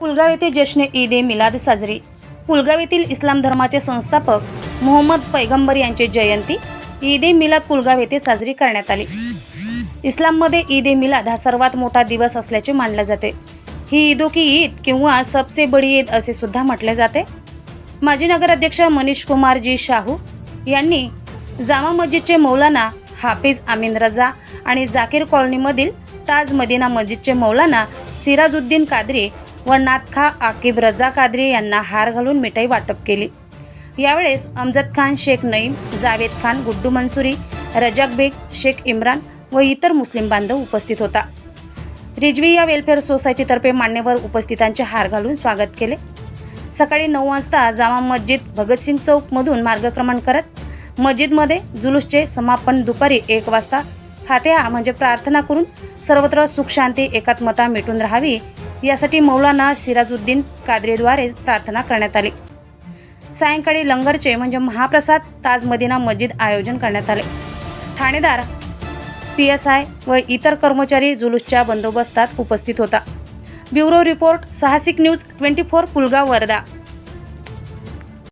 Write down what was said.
पुलगाव येथे जश्न ईद ए मिलाद साजरी. पुलगाव येथील इस्लाम धर्माचे संस्थापक मोहम्मद पैगंबर यांची जयंती ईद ए मिलाद पुलगाव येथे साजरी करण्यात आली. इस्लाममध्ये ईद ए मिलाद हा सर्वात मोठा दिवस असल्याचे मानले जाते. ही ईदो की ईद किंवा सबसे बडी ईद असे सुद्धा म्हटले जाते. माजी नगराध्यक्ष मनीष कुमार जी शाहू यांनी जामा मस्जिदचे मौलाना हाफिज आमिन रजा आणि जाकीर कॉलनीमधील ताज मदिना मस्जिदचे मौलाना सिराजुद्दीन कादरी व नाथखा आकिब रजा कादरी यांना हार घालून मिठाई वाटप केली. यावेळेस अमजद खान शेख नईम जावेद खान गुड्डू मंसुरी रजाक बेग शेख इम्रान व इतर मुस्लिम बांधव उपस्थित होता. रिजविया वेलफेअर सोसायटीतर्फे मान्यवर उपस्थितांचे हार घालून स्वागत केले. सकाळी नऊ वाजता जामा मस्जिद भगतसिंग चौकमधून मार्गक्रमण करत मस्जिदमध्ये जुलूसचे समापन दुपारी एक वाजता फातेहा म्हणजे प्रार्थना करून सर्वत्र सुखशांती एकात्मता मिटून राहावी यासाठी मौलाना सिराजुद्दीन कादरीद्वारे प्रार्थना करण्यात आली. सायंकाळी लंगरचे म्हणजे महाप्रसाद ताज मदिना मस्जिद आयोजन करण्यात आले. ठाणेदार पी एस आय व इतर कर्मचारी जुलूसच्या बंदोबस्तात उपस्थित होता. ब्युरो रिपोर्ट साहसिक news twenty four Pulgaon Wardha.